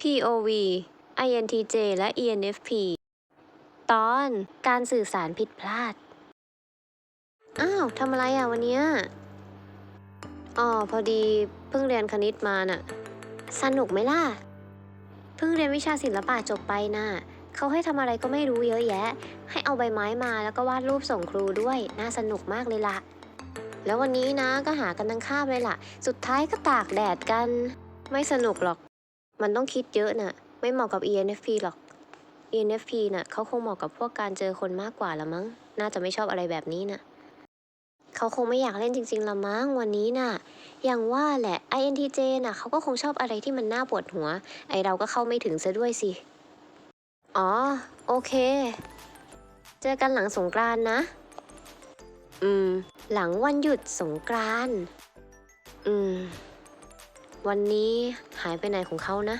POV INTJ และ ENFP ตอนการสื่อสารผิดพลาด อ้าวทำอะไรอะวันเนี้ยอ๋อพอดีเพิ่งเรียนคณิตมาน่ะ สนุกไหมล่ะ เพิ่งเรียนวิชาศิลปะจบไปน่ะเขาให้ทำอะไรก็ไม่รู้เยอะแยะ ให้เอาใบไม้มาแล้วก็วาดรูปส่งครูด้วย น่าสนุกมากเลยล่ะ แล้ววันนี้นะก็หากันทั้งคาบเลยล่ะ สุดท้ายก็ตากแดดกัน ไม่สนุกหรอก มันต้องคิดเยอะน่ะ ไม่เหมาะกับ ENFP หรอก ENFP น่ะเขาคงเหมาะกับพวกการเจอคนมากกว่าละมั้ง น่าจะไม่ชอบอะไรแบบนี้น่ะเขาคงไม่อยากเล่นจริง ๆละมั้งวันนี้น่ะ อย่างว่าแหละ INTJ น่ะเขาก็คงชอบอะไรที่มันน่าปวดหัว ไอเราก็เข้าไม่ถึงซะด้วยสิ อ๋อ โอเค เจอกันหลังสงกรานนะ อืม หลังวันหยุดสงกรานอืม วันนี้หายไปไหนของเขานะ